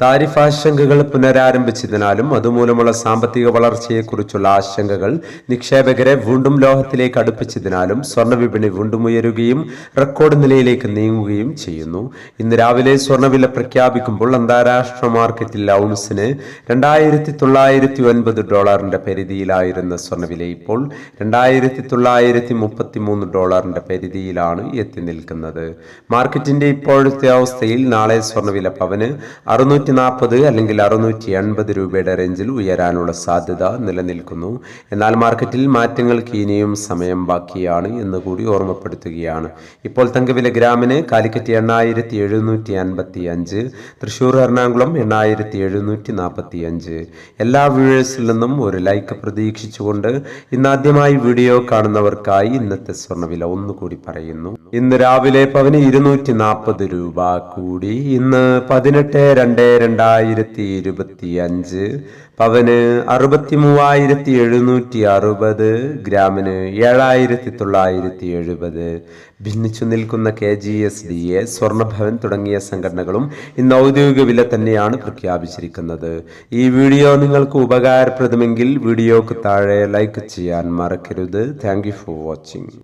Tariff ആശങ്കകൾ പുനരാരംഭിച്ചതിനാലും അതുമൂലമുള്ള സാമ്പത്തിക വളർച്ചയെക്കുറിച്ചുള്ള ആശങ്കകൾ നിക്ഷേപകരെ വീണ്ടും ലോഹത്തിലേക്ക് അടുപ്പിച്ചതിനാലും സ്വർണ വിപണി വീണ്ടും ഉയരുകയും റെക്കോർഡ് നിലയിലേക്ക് നീങ്ങുകയും ചെയ്യുന്നു. ഇന്ന് രാവിലെ സ്വർണവില പ്രഖ്യാപിക്കുമ്പോൾ അന്താരാഷ്ട്ര മാർക്കറ്റിൽ ഔൺസിന് രണ്ടായിരത്തി തൊള്ളായിരത്തി ഒൻപത് ഡോളറിന്റെ പരിധിയിലായിരുന്ന സ്വർണവില ഇപ്പോൾ രണ്ടായിരത്തി തൊള്ളായിരത്തി മുപ്പത്തി മൂന്ന് ഡോളറിന്റെ പരിധിയിലാണ് എത്തി നിൽക്കുന്നത്. മാർക്കറ്റിന്റെ ഇപ്പോഴത്തെ അവസ്ഥയിൽ നാളെ സ്വർണവില പവന് അറുന്നൂറ്റി നാൽപ്പത് അല്ലെങ്കിൽ അറുന്നൂറ്റി എൺപത് രൂപയുടെ റേഞ്ചിൽ ഉയരാനുള്ള സാധ്യത നിലനിൽക്കുന്നു. എന്നാൽ മാർക്കറ്റിൽ മാറ്റങ്ങൾക്ക് ഇനിയും സമയം ബാക്കിയാണ് എന്ന് കൂടി ഓർമ്മപ്പെടുത്തുകയാണ്. ഇപ്പോൾ തങ്കവില ഗ്രാമിന് കാലിക്കറ്റ് എണ്ണായിരത്തി എഴുന്നൂറ്റി അൻപത്തി അഞ്ച് തൃശൂർ എറണാകുളം എണ്ണായിരത്തി എഴുന്നൂറ്റി നാൽപ്പത്തി അഞ്ച് എല്ലാ വ്യൂവേഴ്സിൽ നിന്നും ഒരു ലൈക്ക് പ്രതീക്ഷിച്ചുകൊണ്ട് ഇന്നാദ്യമായി വീഡിയോ കാണുന്നവർക്കായി ഇന്നത്തെ സ്വർണവില ഒന്നുകൂടി പറയുന്നു. ഇന്ന് രാവിലെ പവന് ഇരുന്നൂറ്റി നാൽപ്പത് രൂപ കൂടി ഇന്ന് പതിനെട്ട് രണ്ട് രണ്ടായിരത്തി ഇരുപത്തി അഞ്ച് പവന് അറുപത്തി മൂവായിരത്തി എഴുന്നൂറ്റി അറുപത് ഗ്രാമിന് ഏഴായിരത്തി തൊള്ളായിരത്തി എഴുപത് ഭിന്നിച്ചു നിൽക്കുന്ന K G S D A Swarnabhavan തുടങ്ങിയ സംഘടനകളും ഇന്ന് ഔദ്യോഗിക വില തന്നെയാണ് പ്രഖ്യാപിച്ചിരിക്കുന്നത്. ഈ വീഡിയോ നിങ്ങൾക്ക് ഉപകാരപ്രദമെങ്കിൽ വീഡിയോക്ക് താഴെ ലൈക്ക് ചെയ്യാൻ മറക്കരുത്. Thank for watching.